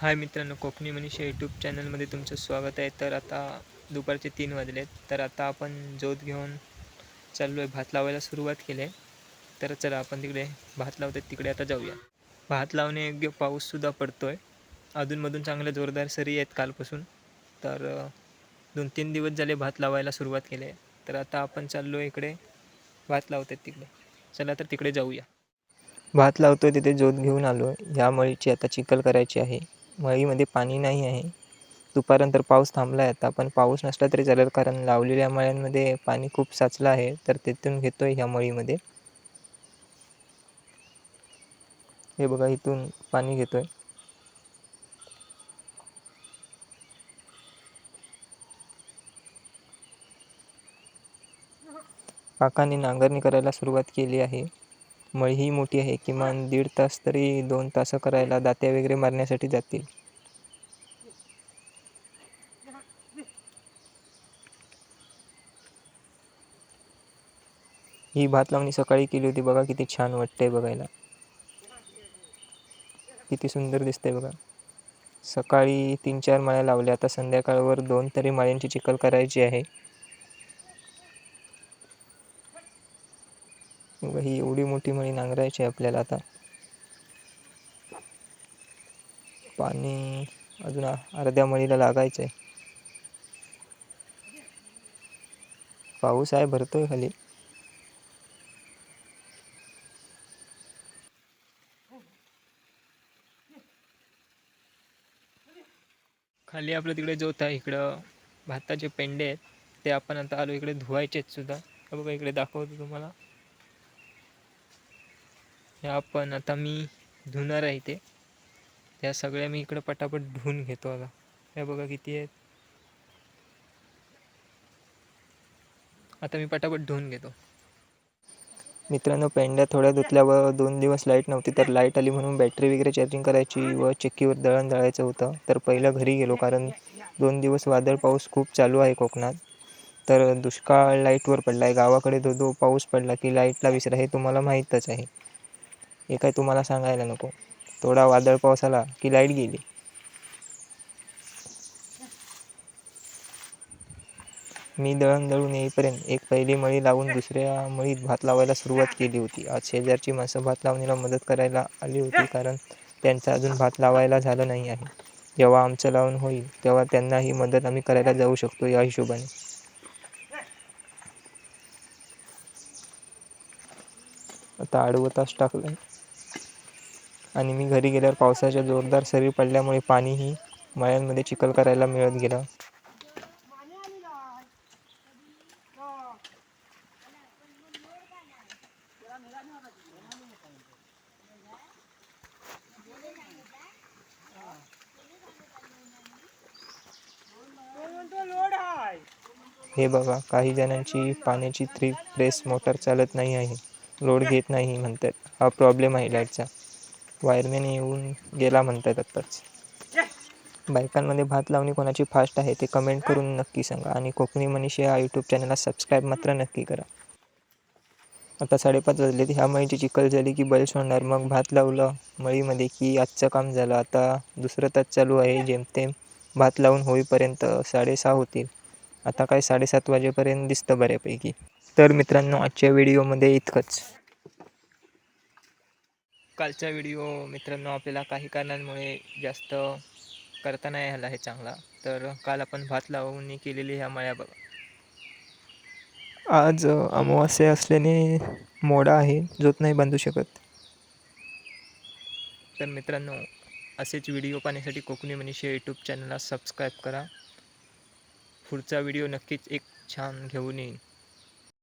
हाय मित्रांनो कोकणी मनीषा यूट्यूब चॅनलमध्ये तुमचं स्वागत आहे. तर आता दुपारचे तीन वाजले तर आता आपण जोत घेऊन चाललो आहे भात लावायला सुरुवात केली आहे. तर चला आपण तिकडे भात लावतो तिकडे आता जाऊया. भात लावणे योग्य पाऊससुद्धा पडतो आहे अधूनमधून चांगले जोरदार सरी आहेत कालपासून. तर दोन तीन दिवस झाले भात लावायला सुरुवात केली आहे. तर आता आपण चाललो इकडे भात लावतात तिकडे. चला तर तिकडे जाऊया. भात लावतो तिथे जोत घेऊन आलो ह्या मळीची आता चिखल करायची आहे. मळीमध्ये पाणी नाही आहे. दुपारनंतर पाऊस थांबला आहे आता पण पाऊस नसला तरी चालेल कारण लावलेल्या मळ्यांमध्ये पाणी खूप साचलं आहे तर तिथून घेतो आहे ह्या मळीमध्ये. हे बघा इथून पाणी घेतो आहे काकाने नांगरणी करायला सुरुवात केली आहे. मळी ही मोठी आहे. किमान दीड तास तरी दोन तास करायला दात्या वगैरे मारण्यासाठी जातील. ही भात लावणी सकाळी केली होती. बघा किती छान वाटते बघायला. किती सुंदर दिसतंय बघा. सकाळी तीन चार माळ्या लावल्या. आता संध्याकाळवर दोन तरी माळ्यांची चिखल करायची आहे. बघा, ही एवढी मोठी मळी नांगरायची आहे आपल्याला आता. पाणी अजून अर्ध्या मळीला लागायचं आहे पाऊस आहे भरतोय खाली. खाली आपलं तिकडे जोत आहे इकडं भाताचे पेंडे आहेत ते आपण आता आलो इकडे धुवायचे आहेत सुद्धा बघा इकडे दाखवतो तुम्हाला. ह्या पण आता मी धुणार आहे ते त्या सगळ्या मी इकडं पटापट धुवून घेतो आता. हे बघा किती आहेत. आता मी पटापट धुवून घेतो. मित्रांनो पेंड्या थोड्या धुतल्यावर दोन दिवस लाइट नव्हती तर लाइट आली म्हणून बॅटरी वगैरे चार्जिंग करायची व चक्कीवर दळण दळायचं होतं. तर पहिलं घरी गेलो कारण दोन दिवस वादळ पाऊस खूप चालू आहे कोकणात. तर दुष्काळ लाईटवर पडला आहे गावाकडे दो दो पाऊस पडला की लाईटला विसरा हे तुम्हाला माहीतच आहे. हे काय तुम्हाला सांगायला नको. थोडा वादळ पाऊस आला की लाइट गेली. मी दळण दळून येईपर्यंत एक पहिली मळी लावून दुसऱ्या मळीत भात लावायला सुरुवात केली होती. आज शेजारची माणसं भात लावणीला मदत करायला आली होती कारण त्यांचा अजून भात लावायला झालं नाही आहे. जेव्हा आमचं लावून होईल तेव्हा त्यांना ही मदत आम्ही करायला जाऊ शकतो या हिशोबाने. आता आडवं तास टाकलं आणि मी घरी गेल्यावर पावसाच्या जोरदार सरी पडल्यामुळे पाणीही मळ्यांमध्ये चिखल करायला मिळत गेलं. हे बघा काही जणांची पाण्याची थ्री प्रेस मोटर चालत नाही आहे. लोड घेत नाही म्हणतात. हा प्रॉब्लेम आहे लाईटचा. वायरमॅन येऊन गेला म्हणतात आत्ताच. बायकांमध्ये भात लावणी कोणाची फास्ट आहे ते कमेंट करून नक्की सांगा आणि कोकणी मनीषा या यूट्यूब चॅनलला सबस्क्राईब मात्र नक्की करा. आता साडेपाच वाजले ह्या मळीची चिखल झाली की बैल सोडणार. मग भात लावलं मळीमध्ये की आजचं काम झालं. आता दुसरं तास चालू आहे. जेमतेम भात लावून होईपर्यंत साडेसहा होतील. आता काय साडेसात वाजेपर्यंत दिसतं बऱ्यापैकी. तर मित्रांनो आजच्या व्हिडिओमध्ये इतकंच. कालचा व्हिडिओ मित्रांनो आपल्याला काही कारणांमुळे जास्त करता नाही आला आहे चांगला. तर काल आपण भात लावणी केलेली ह्या मळ्या बघा. आज अमावास्या असल्याने मोडा आहे जोत नाही बांधू शकत. तर मित्रांनो असेच व्हिडिओ पाहण्यासाठी कोकणी मनीषा यूट्यूब चॅनलला सबस्क्राईब करा. पुढचा व्हिडिओ नक्कीच एक छान घेऊन येईन.